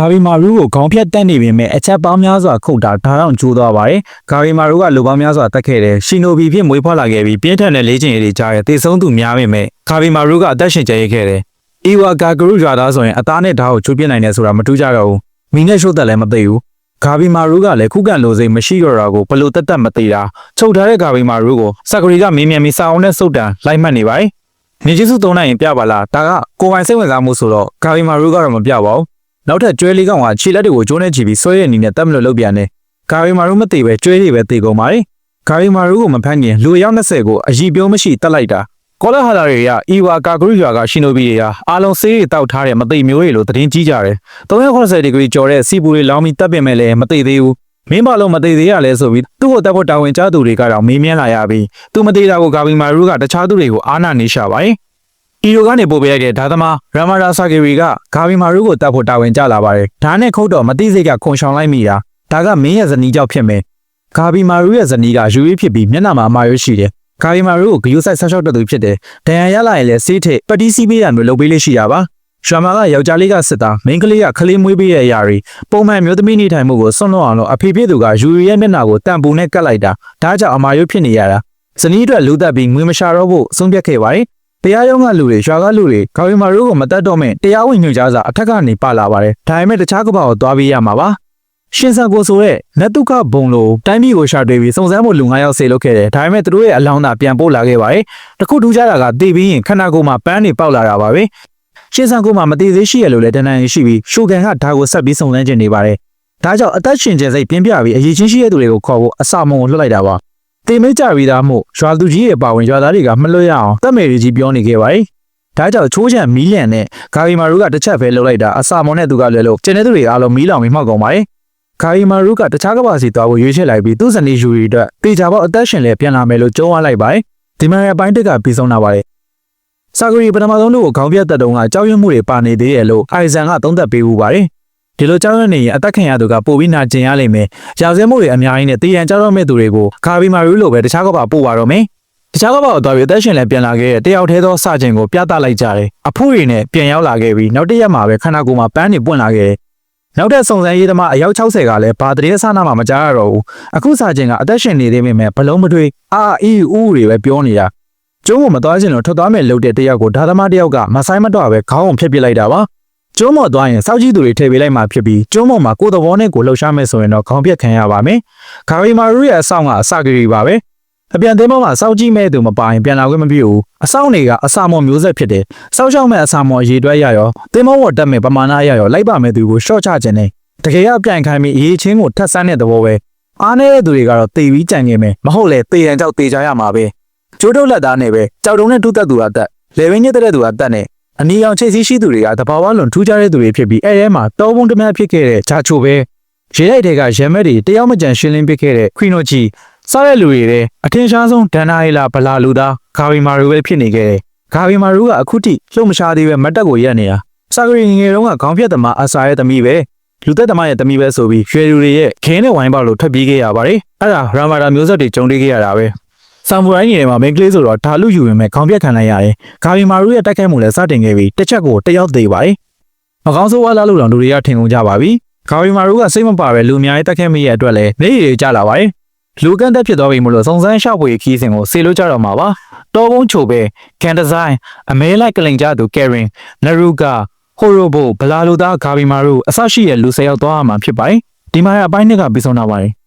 ဂါဘီမာရူးကိုခေါင်းဖြတ်တက်နေပေမဲ့အချက်ပေါင်းများစွာခုတ်တာဒါတော့ကျိုးသွားပါတယ်ဂါဘီမာရူးကလူပေါင်းများစွာတက်ခဲ့တယ်ရှင်နိုဘီဖြစ်မွေးဖွားလာခဲ့ပြီးပြင်းထန်တဲ့လေ့ကျင့်ရေးတွေကြားရတေဆုံးသူများပေမဲ့ဂါဘီမာရူးကအသက်ရှင်ကျန်ရခဲ့တယ်အီဝါဂါဂရုရွာသားဆိုရင်အသားနဲ့ဓာတ်ကိုချိုးပြစ်နိုင်တယ်ဆိုတာမထူးကြတော့ဘူးမီနဲ့ရှို့သက်လည်းမသိဘူးဂါဘီမာရူးကလည်းခုခံလိုစိတ်မရှိတော့တာကိုဘလို့တက်တက်မသိတာချုပ်ထားတဲ့ဂါဘီမာရူးကိုစကရီကမင်းမြန်ပြီးစာအောင်နဲ့စုတ်တန်လိုက်မှတ်နေပါတယ်နေကျေးစုသုံးနိုင်ရင်ပြပါလားဒါကကိုယ်ပိုင်စိတ်ဝင်စားမှုဆိုတော့ဂါဘီမာရူးကတော့မပြပါဘူး နောက်ထပ်ကျွဲလေးကောင်ကခြေလက်တွေကိုကျိုးနဲ့ချီပြီးဆွဲရနေနဲ့တက်မလို့လုပ်ပြန်တယ်။ဂါရီမာရူမသိပဲကျွဲတွေပဲတေကုန်ပါလေ။ဂါရီမာရူကိုမဖမ်းခင်လူအယောက်20ကိုအကြီးပြုံးမရှိတက်လိုက်တာ။ကောလာဟာလာတွေကအီဝါကာဂရီရွာကရှင်နိုဘီတွေကအားလုံးဆေးတွေတောက်ထားတဲ့မသိမျိုးတွေလို့သတင်းကြီးကြတယ်။380ဒီဂရီကျော်တဲ့စီပူတွေလောင်းပြီးတက်ပင်မဲ့လည်းမသိသေးဘူး။မင်းဘာလို့မသိသေးရလဲဆိုပြီးသူ့ကိုတက်ဖို့တာဝန်ကျသူတွေကတော့မေးမြန်းလာရပြီးသူမသိတာကိုဂါဘီမာရူကတခြားသူတွေကိုအားနာနေရှာပါတယ်။ အီယိုကနေပို့ပေးလိုက်တဲ့ဒါသမားရမာရာဆာဂီရီကဂါဘီမာရူကိုတတ်ဖို့တာဝန်ကျလာပါတယ်။ဒါနဲ့ခုတ်တော့မသိစိတ်ကခုံရှောင်လိုက်မိတာ။ဒါကမင်းရဲ့ဇနီးကြောင့်ဖြစ်မယ်။ဂါဘီမာရူရဲ့ဇနီးကယူရီဖြစ်ပြီးမျက်နှာမှာအမာရွရှိတယ်။ဂါဘီမာရူကိုဂယုဆိုင်ဆက်ရှော့တဲ့သူဖြစ်တယ်။ဒဏ်ရာရလာရင်လည်းဆေးထိတ်ပတိစီပေးရမျိုးလုပ်ပေးလေးရှိတာပါ။ရှမာကယောက်ျားလေးကစစ်သားမိန်းကလေးကခလေးမွေးပေးရဲ့အရာတွေပုံမှန်မျိုးသမီးနေထိုင်မှုကိုစွန့်လွတ်အောင်လို့အဖေဖြစ်သူကယူရီရဲ့မျက်နှာကိုတန်ပူနဲ့ကတ်လိုက်တာဒါကြောင့်အမာရွဖြစ်နေရတာဇနီးအတွက်လူသက်ပြီးငွေမရှာတော့ဖို့အဆုံးဖြတ်ခဲ့ပါတယ် တရားရုံးကလူတွေရွာကလူတွေခေါင်းရီမာရိုးကိုမတတ်တော့မဲ့တရားဝင်ညွှန်ကြားစာအထက်ကနေပါလာပါတယ်ဒါပေမဲ့တခြားကဘာကိုသွားပေးရမှာပါရှင်ဆန်ကိုဆိုတဲ့နတ်တုခဘုံလိုတိုင်းပြည်ကိုရှာတွေ့ပြီးစုံစမ်းဖို့လူ9ယောက်ဆေလုပ်ခဲ့တယ်ဒါပေမဲ့သူတို့ရဲ့အလောင်းသာပြန်ပို့လာခဲ့ပါတယ်တခုထူးခြားတာကတည်ပြီးရင်ခန္ဓာကိုယ်မှာပန်းတွေပေါက်လာတာပါပဲရှင်ဆန်ကိုမှမတည်သေးရှိရလို့လည်းတဏ္ဍာရီရှိပြီးရှုကန်ကဒါကိုဆက်ပြီးစုံစမ်းကျင်နေပါတယ်ဒါကြောင့်အသက်ရှင်ကျင်စိတ်ပြင်းပြပြီးအရေးချင်းရှိတဲ့သူတွေကိုခေါ်ဖို့အစာမုံကိုလွှတ်လိုက်တာပါ တေမိတ်ကြပြီးသားမို့ရွာသူကြီးရဲ့ပါဝင်ရွာသားတွေကမလွတ်ရအောင်တက်မယ်ကြီးပြောနေခဲ့ပါတယ်ဒါကြောင့်ချိုးချံမီးလျံနဲ့ဂါရီမာရူကတစ်ချက်ပဲလှုပ်လိုက်တာအစာမုံနဲ့သူကလည်းလို့ကျန်တဲ့သူတွေအားလုံးမီးလောင်ပြီးမှောက်ကုန်ပါတယ်ဂါရီမာရူကတခြားကဘာစီသွားဖို့ရွေးချယ်လိုက်ပြီးသူ့ဇနီးယူရီအတွက်တေချာပေါက်အသက်ရှင်လဲပြန်လာမယ်လို့ကြုံးဝလိုက်ပါတယ်ဒီမှာရပိုင်းတက်ကပြီးဆုံးတာပါတယ်စာဂရီပထမဆုံးလို့ခေါင်းပြတ်တက်တုံးကကြောက်ရွံ့မှုတွေပါနေသေးရဲ့လို့အိုင်ဇန်ကသုံးသပ်ပေးမှုပါတယ် ဒီလိုကြောက်ရွံ့နေရင်အသက်ခံရသူကပိုပြီးနာကျင်ရလိမ့်မယ်။ရာဇဝမှုတွေအများကြီးနဲ့တည်ရန်ကြောက်ရွံ့မဲ့သူတွေကိုဂါဘီမာရူလိုပဲတခြားကဘာပို့ပါတော့မယ်။တခြားကဘာကိုသွားပြီးအသက်ရှင်လဲပြန်လာခဲ့တဲ့တယောက်တည်းသောစကြင်ကိုပြသလိုက်ကြတယ်။အဖိုးရီနဲ့ပြန်ရောက်လာခဲ့ပြီးနောက်တစ်ရက်မှာပဲခန္ဓာကိုယ်မှာပန်းတွေပွင့်လာခဲ့တယ်။နောက်တဲ့စုံစမ်းရေးသမားအယောက်60ကလည်းဘာတရေဆနာမှမကြားရတော့ဘူး။အခုစကြင်ကအသက်ရှင်နေသေးပေမဲ့ဘလုံးမထွေးအာအီဦးတွေပဲပြောနေတာ။ကျုံးကမသွားခြင်းလို့ထွက်သွားမယ်လို့တဲ့တယောက်ကိုဒါသမားတယောက်ကမဆိုင်မတော့ပဲခေါင်းအောင်ဖျက်ပစ်လိုက်တာပါ။ ကျုံးမော်သွားရင်စောက်ကြီးသူတွေထည့်ပေးလိုက်မှဖြစ်ပြီးကျုံးမော်မှာကိုယ်သဘောနဲ့ကိုလှုပ်ရှားမယ်ဆိုရင်တော့ခေါင်းပြက်ခံရပါမယ်။ဂါရီမာရူရဲ့အဆောင်ကအစကလေးပါပဲ။အပြန်သင်းပေါ်မှာစောက်ကြီးမဲ့သူမပိုင်ပြန်လာခွင့်မပြုဘူး။အဆောင်တွေကအစာမော်မျိုးဆက်ဖြစ်တယ်။စောက်ရှောက်မဲ့အစာမော်ရေတွဲရရောသင်းမောဝတ်တက်မဲ့ပမာဏရရောလိုက်ပါမဲ့သူကိုရှော့ချခြင်းနဲ့တကယ်အပြိုင်ခိုင်းပြီးအေးချင်းကိုထက်ဆန်းတဲ့သဘောပဲ။အားနေတဲ့သူတွေကတော့တေပြီးကြံခဲ့မယ်။မဟုတ်လေတေရန်ကြောက်တေကြရမှာပဲ။ကျိုးတုတ်လက်သားနဲ့ပဲကြောက်တုံးနဲ့တူးတက်သူကတက်လေဝင်းညစ်တဲ့သူကတက်နဲ့ အနီအောင်ချိတ်စီးရှိသူတွေကတဘာဝလွန်ထူးခြားတဲ့သူတွေဖြစ်ပြီးအဲထဲမှာတောပုံတမန်ဖြစ်ခဲ့တဲ့ဂျာချိုပဲရေလိုက်တွေကရမက်တွေတယောက်မကြံရှင်းလင်းပစ်ခဲ့တဲ့ခွီနိုချီစားတဲ့လူတွေတဲ့အထင်ရှားဆုံးဒန်နာဟီလာဗလာလူသားဂါဗီမာရူပဲဖြစ်နေခဲ့တယ်ဂါဗီမာရူကအခုထိလှုပ်မရှားသေးပဲမတ်တက်ကိုရက်နေတာစာဂရီငယ်ငယ်တုန်းကခေါင်းပြတ်သမားအစာရဲ့သမီးပဲလူသက်သမားရဲ့သမီးပဲဆိုပြီးရွှေလူတွေရဲ့ခင်းနဲ့ဝိုင်းပေါက်လို့ထွက်ပြေးခဲ့ရပါတယ်အဲ့ဒါရာမာဒါမျိုးဆက်တွေကြုံတွေ့ခဲ့ရတာပဲ ဆမ်မူရိုင်းနေထဲမှာမင်းကလေးဆိုတော့ဓာလူယူရင်မဲ့ခေါင်းပြက်ခံလိုက်ရတယ်။ဂါဘီမာရူရဲ့တိုက်ခိုက်မှုလည်းစတင်ခဲ့ပြီးတစ်ချက်ကိုတစ်ယောက်သေးပါတယ်။မကောင်းဆိုးဝါးလာလို့တော့လူတွေကထင်ကုန်ကြပါပြီ။ဂါဘီမာရူကစိတ်မပါပဲလူအများကြီးတိုက်ခိုက်မိရဲ့အတွက်လည်းနေရည်ကြလာပါတယ်။လူကန်တက်ဖြစ်သွားပြီမို့လို့စုံစမ်းရှောက်ပွေခီးစဉ်ကိုဆေလို့ကြတော့မှာပါ။တော်ဘုံချိုပဲကန်ဒီဇိုင်းအမဲလိုက်ကလိန်ကြသူကယ်ရင်နရူကာဟိုရိုဘိုဘလာလိုသားဂါဘီမာရူအဆရှိရဲ့လူ၁၀ယောက်သွားရမှာဖြစ်ပါတယ်။ဒီမှာအပိုင်းနှစ်ကပြီးဆုံးတော့ပါတယ်။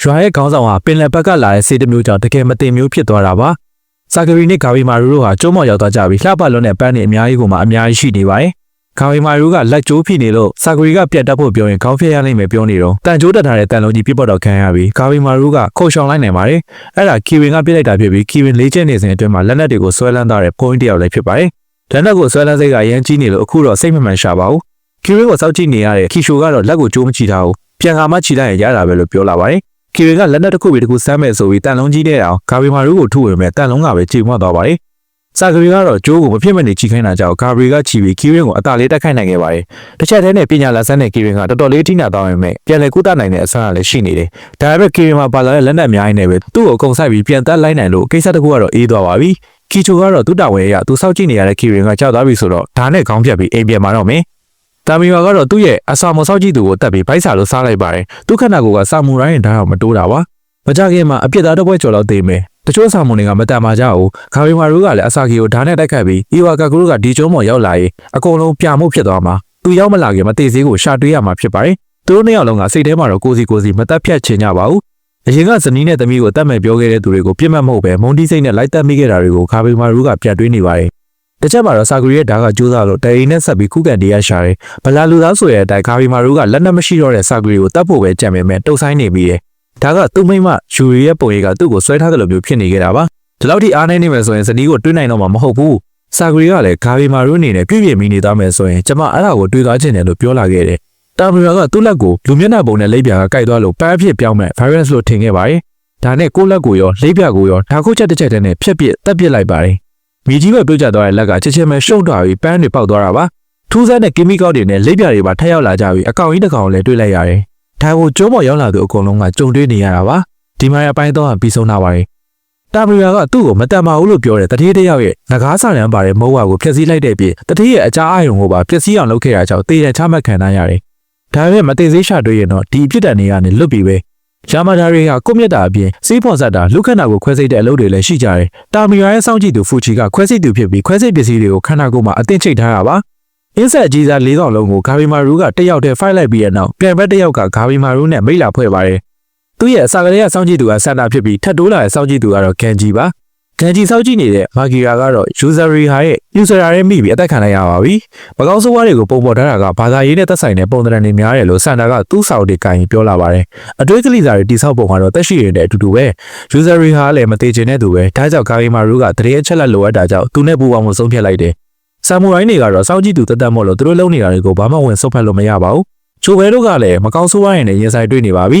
ရွာရဲ့ခေါင်းဆောင်ဟာပင်လယ်ဘက်ကလာတဲ့စေတမျိုးကြောင့်တကယ်မတင်မျိုးဖြစ်သွားတာပါ။စာဂရီနဲ့ဂါဗီမာရူတို့ဟာကျုံးမော်ရောက်သွားကြပြီးလှပလွန်းတဲ့ပန်းတွေအများကြီးကိုမှအများကြီးရှိနေပါတယ်။ဂါဗီမာရူကလက်ကျိုးဖိနေလို့စာဂရီကပြတ်တက်ဖို့ပြောရင်ခေါင်းဖျက်ရနိုင်မယ်ပြောနေတော့တန်ကျိုးတက်ထားတဲ့တန်လုံးကြီးပြတ်ပေါက်တော့ခံရပြီးဂါဗီမာရူကခုတ်ရှောင်လိုက်နိုင်ပါတယ်။အဲ့ဒါကီဝင်ကပြစ်လိုက်တာဖြစ်ပြီးကီဝင်လေးချက်နေစဉ်အတွင်းမှာလက်နက်တွေကိုဆွဲလန်းသွားတဲ့ point တစ်ယောက်လည်းဖြစ်ပါတယ်။လက်နက်ကိုဆွဲလန်းစိတ်ကရမ်းကြီးနေလို့အခုတော့စိတ်မမှန်ရှာပါဘူး။ကီဝင်ကိုစောက်ကြည့်နေရတဲ့ကီရှိုကတော့လက်ကိုကြိုးမချီထားဘူး။ပြန်ခါမှချီလိုက်ရင်ရတာပဲလို့ပြောလာပါတယ်။ ကီရင်ကလက်နက်တစ်ခုပြီးတစ်ခုစမ်းမဲ့ဆိုပြီးတန်လုံးကြီးတဲ့အောင်ဂါဘရီမာရူကိုထုဝင်မဲ့တန်လုံးကပဲချိန်မွတ်သွားပါတယ်။စာဂရီကတော့ဂျိုးကိုမဖြစ်မနေချီခိုင်းတာကြောင့်ဂါဘရီကချီပြီးကီရင်ကိုအသာလေးတက်ခိုင်းနိုင်ခဲ့ပါတယ်။တစ်ချက်တည်းနဲ့ပညာလာစမ်းတဲ့ကီရင်ကတော်တော်လေးထိနာသွားပေမဲ့ပြန်လဲကုသနိုင်တဲ့အဆန်းကလည်းရှိနေတယ်။ဒါပေမဲ့ကီရင်မှာပါလာတဲ့လက်နက်အများကြီးနဲ့ပဲသူ့ကိုအကုန်ဆိုင်ပြီးပြန်တက်လိုက်နိုင်လို့ကိစ္စတစ်ခုကတော့အေးသွားပါပြီ။ကီချိုကတော့သူ့တာဝန်အရသူစောက်ကြည့်နေရတဲ့ကီရင်ကကြောက်သွားပြီဆိုတော့ဒါနဲ့ခေါင်းပြတ်ပြီးအိမ်ပြန်มาတော့မယ်။ တာမီယာကတော့သူ့ရဲ့အစာမဆောက်ကြည့်သူကိုတက်ပြီးဗိုက်စာလို့စားလိုက်ပါတယ်သူခန္ဓာကိုယ်ကစာမူရိုင်းရင်ဓာတ်အောင်မတိုးတာပါမကြခင်မှာအပြစ်သားတစ်ပွဲကျော်လောက်သေးမယ်တချို့စာမုန်တွေကမတန်ပါကြဘူးခါဘီမာရူကလည်းအစာကီကိုဓာတ်နဲ့တိုက်ခတ်ပြီးအီဝါကာကူကဒီကျုံးမော်ရောက်လာရင်အကုန်လုံးပြမှုဖြစ်သွားမှာသူရောက်မလာခင်မသေးသေးကိုရှာတွေးရမှာဖြစ်ပါတယ်သူတို့နှစ်ယောက်လုံးကစိတ်ထဲမှာတော့ကိုစီကိုစီမတက်ဖြတ်ချင်ကြပါဘူးအရင်ကဇနီးနဲ့သမီးကိုတတ်မဲ့ပြောခဲ့တဲ့သူတွေကိုပြစ်မှတ်မဟုတ်ပဲမုန်တီးစိတ်နဲ့လိုက်တက်မိခဲ့တာတွေကိုခါဘီမာရူကပြတ်တွေးနေပါတယ် တစ်ချက်မှာတော့ဆာဂရီရဲ့ဓာတ်ကကျိုးစားလို့တရင်နဲ့ဆက်ပြီးခုခံတရားရှာတယ်ဗလာလူသားဆိုရဲ့အတိုင်းခါဘီမာရူကလက်နက်မရှိတော့တဲ့ဆာဂရီကိုတတ်ဖို့ပဲကြံပေမဲ့တုတ်ဆိုင်နေပြီးတယ်ဒါကသူ့မိမယူရီရဲ့ပုံရိပ်ကသူ့ကိုဆွဲထားတယ်လို့မျိုးဖြစ်နေခဲ့တာပါဒီလောက်ထိအားနေနေမယ်ဆိုရင်ဇနီးကိုတွေးနိုင်တော့မှာမဟုတ်ဘူးဆာဂရီကလည်းဂါဘီမာရူအနေနဲ့ပြည့်ပြည့်မီနေသားမယ်ဆိုရင်ကျမအဲ့ဒါကိုတွေးသွားခြင်းတယ်လို့ပြောလာခဲ့တယ်တာမီယာကသူ့လက်ကိုလူမျက်နှာပုံနဲ့လိပ်ပြာကကိုက်သွားလို့ပန်းအဖြစ်ပြောင်းမဲ့ virus လို့ထင်ခဲ့ပါတယ်ဒါနဲ့ကိုယ့်လက်ကိုရောလိပ်ပြာကိုရောဓာတ်ခုတ်ချက်တစ်ချက်တည်းနဲ့ဖြက်ပစ်တက်ပစ်လိုက်ပါတယ် မိကြီးပဲပြုတ်ကျသွားတဲ့လက်ကချက်ချင်းပဲရှုံသွားပြီးပန်းတွေပေါက်သွားတာပါထူးဆန်းတဲ့ကီမီကောက်တွေနဲ့လိပ်ပြာတွေပါထပ်ရောက်လာကြပြီးအကောင်ကြီးတစ်ကောင်လည်းတွေ့လိုက်ရတယ်ဒါကိုကျုံးပေါ်ရောက်လာသူအကုန်လုံးကကြုံတွေ့နေရတာပါဒီမှာရပိုင်းတော့ပြီးဆုံးလာပါတယ်တာဘရီယာကသူ့ကိုမတန်ပါဘူးလို့ပြောတဲ့တတိယတစ်ယောက်ရဲ့ငကားစာရန်ပါတဲ့မုံဝါကိုဖျက်ဆီးလိုက်တဲ့ပြင်တတိယရဲ့အကြအာရုံကိုပါဖျက်ဆီးအောင်လုပ်ခဲ့တာကြောင့်တေးရချမှတ်ခံရရတယ်ဒါပေမဲ့မသေးသေးရှာတွေ့ရင်တော့ဒီအဖြစ်တန်တွေကနေလွတ်ပြီးပဲ ရှာမာဒါတွေကကိုမြတ်တာအပြင်စီးဖော်ဆက်တာလူခန္ဓာကိုခွဲစိတ်တဲ့အလုပ်တွေလည်းရှိကြတယ်တာမီယာရဲ့စောင့်ကြည့်သူဖူချီကခွဲစိတ်သူဖြစ်ပြီးခွဲစိတ်ပစ္စည်းတွေကိုခန္ဓာကိုယ်မှာအသင့်ချိတ်ထားတာပါအင်းဆက်အကြီးစား၄000လုံးကိုဂါဘီမာရူးကတစ်ယောက်တည်းဖိုက်လိုက်ပြီးတဲ့နောက်ပြန်ဘက်တစ်ယောက်ကဂါဘီမာရူးနဲ့မိတ်လာဖွဲ့ပါတယ်သူ့ရဲ့အစာကလေးကစောင့်ကြည့်သူကဆန်တာဖြစ်ပြီးထပ်တိုးလာတဲ့စောင့်ကြည့်သူကတော့ကန်ဂျီပါ ကန်ဂျီစောင့်ကြည့်နေတဲ့မာဂီရာကတော့ user ဟာရဲ့ user ရဲ့မိပြီးအသက်ခံလိုက်ရပါပြီမကောင်းဆိုးဝါးတွေကိုပုံပေါ်ထားတာကဘာသာရေးနဲ့သက်ဆိုင်တဲ့ပုံသဏ္ဍာန်တွေများတယ်လို့စန်တာကသူ့စာအုပ်တွေကိုင်ပြောလာပါတယ်အတွေးကလေးစာတွေတိဆောက်ပုံကတော့တက်ရှိရတဲ့အတူတူပဲ user ဟာလည်းမသေးချင်တဲ့သူပဲဒါကြောင့်ဂါဘီမာရူးကတရေအချက်လက်လိုအပ်တာကြောင့်သူနဲ့ပူပေါင်းမှုဆုံးဖြတ်လိုက်တယ်ဆာမူရိုင်းတွေကတော့စောင့်ကြည့်သူတက်တက်မို့လို့သူတို့လုံနေတာတွေကိုဘာမှဝင်ဆုတ်ဖက်လို့မရပါဘူးချိုဘဲတို့ကလည်းမကောင်းဆိုးဝါးရင်လည်းရင်ဆိုင်တွေ့နေပါပြီ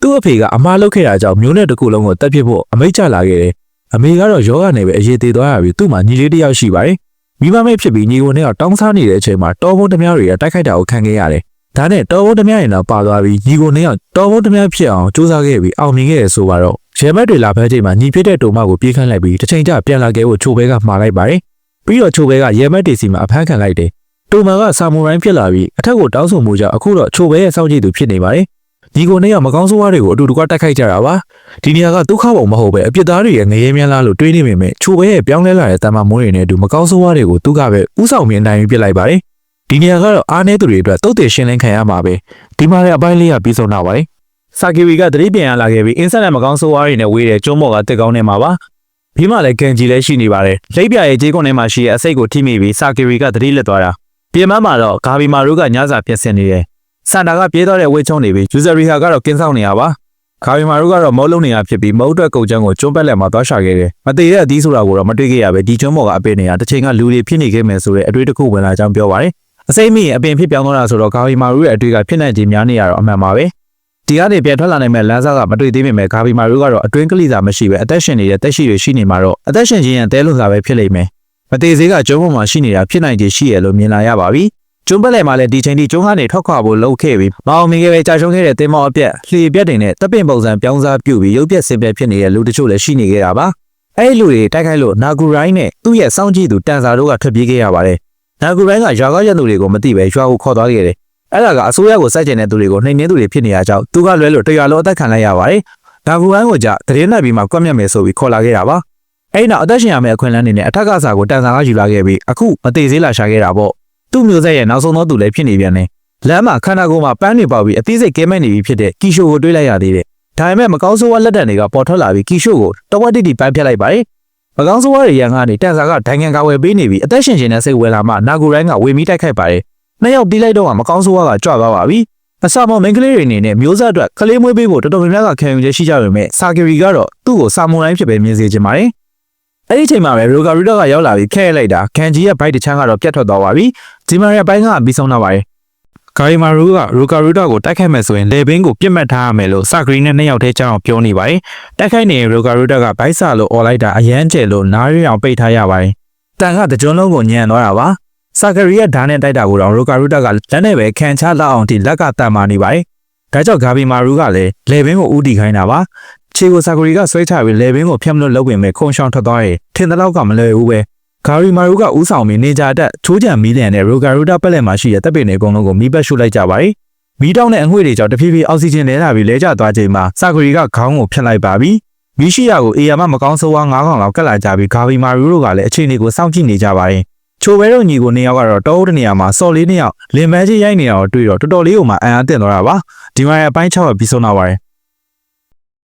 သူ့အဖေကအမားလုပ်ခဲ့တာကြောင့်မျိုးနဲ့တစ်ခုလုံးကိုတက်ပြစ်ဖို့အမိတ်ချလာခဲ့တယ် အမေကတော့ယောဂနဲ့ပဲအရေးသေးသွားရပြီသူ့မှာညီလေးတစ်ယောက်ရှိပါတယ်မိမမိတ်ဖြစ်ပြီးညီကိုနဲ့တောင်းစားနေတဲ့အချိန်မှာတော်ဘုံဓမြတွေကတိုက်ခိုက်တာကိုခံခဲ့ရတယ်ဒါနဲ့တော်ဘုံဓမြရင်တော့ပါသွားပြီးညီကိုနဲ့တော်ဘုံဓမြဖြစ်အောင်စူးစမ်းခဲ့ပြီးအောင်မြင်ခဲ့ရဆိုပါတော့ရဲမက်တွေလာဖဲချိန်မှာညီဖြစ်တဲ့တုံမကိုပြေးခန့်လိုက်ပြီးတစ်ချိန်ကျပြန်လာခဲ့ဖို့ချိုဘဲကမှားလိုက်ပါတယ်ပြီးတော့ချိုဘဲကရဲမက်တွေစီမှာအဖမ်းခံလိုက်တယ်တုံမကဆာမူရိုင်းဖြစ်လာပြီးအထက်ကိုတောင်းဆိုမှုကြောင့်အခုတော့ချိုဘဲရဲ့စောင့်ကြည့်သူဖြစ်နေပါတယ် ညီကိုနဲ့ကမကောင်းဆိုးဝါးတွေကိုအတူတကွတိုက်ခိုက်ကြတာပါဒီနေရာကဒုက္ခပုံမဟုတ်ပဲအပြစ်သားတွေရဲ့ငရဲမြန်းလားလို့တွေးနေမိမယ်ချိုဘဲရဲ့ပြောင်းလဲလာတဲ့တမန်မိုးတွေနဲ့အတူမကောင်းဆိုးဝါးတွေကိုသူကပဲဥဆောင်မြင်နိုင်ပြီးပြစ်လိုက်ပါတယ်ဒီနေရာကတော့အားနည်းသူတွေအတွက်တုတ်တယ်ရှင်းလင်းခံရမှာပဲဒီမှာလည်းအပိုင်းလေးကပြီးဆုံးတော့ပါတယ်ဆာကီဝီကသတိပြန်ရလာခဲ့ပြီးအင်ဆက်နဲ့မကောင်းဆိုးဝါးတွေနဲ့ဝေးတဲ့ကျုံးမော်ကတက်ကောင်းနေမှာပါဘေးမှာလည်းကန်ဂျီလည်းရှိနေပါတယ်လိပ်ပြရဲ့ဂျေးကွန်ထဲမှာရှိတဲ့အစိတ်ကိုထိမိပြီးဆာကီဝီကသတိလက်သွားတာပြင်မမှာတော့ဂါဘီမာရူကညစာပြက်စင်နေတယ် စန်တာကပြေးသွားတဲ့ဝေးချုံနေပြီးယူဇာရီဟာကတော့ကင်းဆောင်နေရပါဂါဘီမာရူကတော့မုတ်လုံးနေရဖြစ်ပြီးမုတ်အတွက်ကုတ်ချမ်းကိုကျွန်းပက်လက်မှာသွားရှာခဲ့တယ်မသေးတဲ့အသီးဆိုတာကိုတော့မတွေ့ခဲ့ရပဲဒီကျွန်းမော်ကအပင်နေရတစ်ချိန်ကလူတွေဖြစ်နေခဲ့မယ်ဆိုတဲ့အတွေ့အကြုံဝင်လာကြောင်းပြောပါတယ်အစိမ့်မိရင်အပင်ဖြစ်ပြောင်းသွားတာဆိုတော့ဂါဘီမာရူရဲ့အတွေ့ကဖြစ်နိုင်ခြင်းများနေရတော့အမှန်ပါပဲဒီကနေပြန်ထွက်လာနိုင်မဲ့လမ်းစာကမတွေ့သေးပေမဲ့ဂါဘီမာရူကတော့အတွင်းကလိစာမရှိပဲအသက်ရှင်နေတဲ့တက်ရှိတွေရှိနေမှာတော့အသက်ရှင်ခြင်းရန်တဲလွန်စာပဲဖြစ်လိမ့်မယ်မသေးသေးကကျုံးပေါ်မှာရှိနေတာဖြစ်နိုင်ခြေရှိရလို့မြင်လာရပါပြီ ကျုံးပက်လက်မှာလည်းဒီချိန်ထိကျုံးကနေထွက်ခွာဖို့လှုပ်ခဲ့ပြီးမအောင်မြင်ခဲ့ပဲကြာရှုံးခဲ့တဲ့တင်မောအပြက်လှေပြက်တွေနဲ့တပ်ပင်ပုံစံပြောင်းစားပြုတ်ပြီးရုပ်ပြက်စင်ပြက်ဖြစ်နေတဲ့လူတချို့လည်းရှိနေခဲ့တာပါအဲ့ဒီလူတွေတိုက်ခိုက်လို့နာဂူရိုင်းနဲ့သူ့ရဲ့စောင့်ကြည့်သူတန်စာတို့ကထွက်ပြေးခဲ့ရပါတယ်နာဂူရိုင်းကရွာကောက်ရသူတွေကိုမသိပဲရွာကိုခေါ်သွားခဲ့တယ်အဲ့ဒါကအစိုးရကိုစိုက်ကျင်တဲ့သူတွေကိုနှိမ်နှင်းသူတွေဖြစ်နေရကြောင်းသူကလွဲလို့တရွာလုံးအသက်ခံလိုက်ရပါတယ်နာဂူရိုင်းကိုကြသတင်းနှက်ပြီးမှကွက်မြက်မယ်ဆိုပြီးခေါ်လာခဲ့တာပါအဲ့ဒီနောက်အသက်ရှင်ရမယ့်အခွင့်အလမ်းတွေနဲ့အထက်ကစားကိုတန်စာကယူလာခဲ့ပြီးအခုမသေးသေးလာရှာခဲ့တာပေါ့ သူ့မျိုးဆက်ရဲ့နောက်ဆုံးသောသူလည်းဖြစ်နေပြန်တယ်လမ်းမှာခန္ဓာကိုယ်မှာပန်းတွေပေါက်ပြီးအသေးစိတ်ကဲမဲ့နေပြီဖြစ်တဲ့ကီရှိုကိုတွေးလိုက်ရသေးတယ်ဒါပေမဲ့မကောင်းဆိုးဝါးလက်တံတွေကပေါ်ထွက်လာပြီးကီရှိုကိုတဝက်တိတိပန်းဖြတ်လိုက်ပါတယ်မကောင်းဆိုးဝါးတွေရန်ကနေတန်စာကဒိုင်ငံကာဝယ်ပေးနေပြီးအသက်ရှင်ရှင်နဲ့စိတ်ဝဲလာမှနာဂူရိုင်းကဝေမီတိုက်ခိုက်ပါတယ်နှစ်ယောက်တီးလိုက်တော့မှမကောင်းဆိုးဝါးကကြွသွားပါပြီအစာမောင်မင်္ဂလေးတွေအနေနဲ့မျိုးဆက်အတွက်ကလေးမွေးပေးဖို့တော်တော်များများကခံယူချက်ရှိကြပေမဲ့ဆာကီရီကတော့သူ့ကိုစာမွန်တိုင်းဖြစ်ပဲမြင်စေချင်ပါတယ် အဲ့ဒီအချိန်မှာပဲရိုဂါရီတော့ကရောက်လာပြီးဖျက်လိုက်တာကန်ဂျီရဲ့ဘိုက်တစ်ချမ်းကတော့ပြတ်ထွက်သွားပါပြီဒီမာရဲ့ဘိုင်းကပြီးဆုံးတော့ပါတယ်ဂါရီမာရူကရိုဂါရီတော့ကိုတိုက်ခိုက်မယ်ဆိုရင်လေဘင်းကိုပြစ်မှတ်ထားရမယ်လို့ဆာဂရီနဲ့နှစ်ယောက်တည်းကြောင်းပြောနေပါတယ်တိုက်ခိုက်နေရိုဂါရီတော့ကဘိုက်စာလို့អော်လိုက်တာအရန်ကျဲလို့နားရအောင်ပိတ်ထားရပါတယ်တန်ကတကြွလုံးကိုညံသွားတာပါဆာဂရီရဲ့ဓာတ်နဲ့တိုက်တာကိုတော့ရိုဂါရီတော့ကလက်နဲ့ပဲခံချလောက်အောင်ဒီလက်ကတန်မာနေပါတယ်ဒါကြောင့်ဂါဘီမာရူကလည်းလေဘင်းကိုဥတီခိုင်းတာပါ ခြေကိုဆာဂရီကဆွဲချပြီးလေဘင်းကိုဖျက်မလို့လုပ်ပင်မဲ့ခုံရှောင်းထွက်သွားရင်ထင်တဲ့လောက်ကမလွယ်ဘူးပဲဂဂါရီမာရူကဥဆောင်ပြီးနေကြတက်ချိုးကြံမီလန်နဲ့ရိုဂါရူတာပက်လက်မှာရှိတဲ့တပ်ပင်တွေအကုန်လုံးကိုမီးပတ်ရှုလိုက်ကြပါတယ်။မီးတောင်းတဲ့အငွေ့တွေကြောင့်တဖြည်းဖြည်းအောက်ဆီဂျင်လဲလာပြီးလဲကျသွားချိန်မှာစာဂရီကခေါင်းကိုဖျက်လိုက်ပါပြီ။မီးရှိယာကိုအေယာမမကောင်းဆိုးဝါး9កောင်လောက်ကတ်လာကြပြီးဂါရီမာရူတို့ကလည်းအခြေအနေကိုစောင့်ကြည့်နေကြပါတယ်။ချိုဘဲတို့ညီကိုနှစ်ယောက်ကတော့တောအုပ်တနေရာမှာစော်လေးနှစ်ယောက်လင်မန်းကြီးရိုက်နေတာကိုတွေ့တော့တော်တော်လေးကိုမှအံ့အားသင့်သွားတာပါ။ဒီမှာအပိုင်း6ပဲပြီးဆုံးတော့ပါတယ်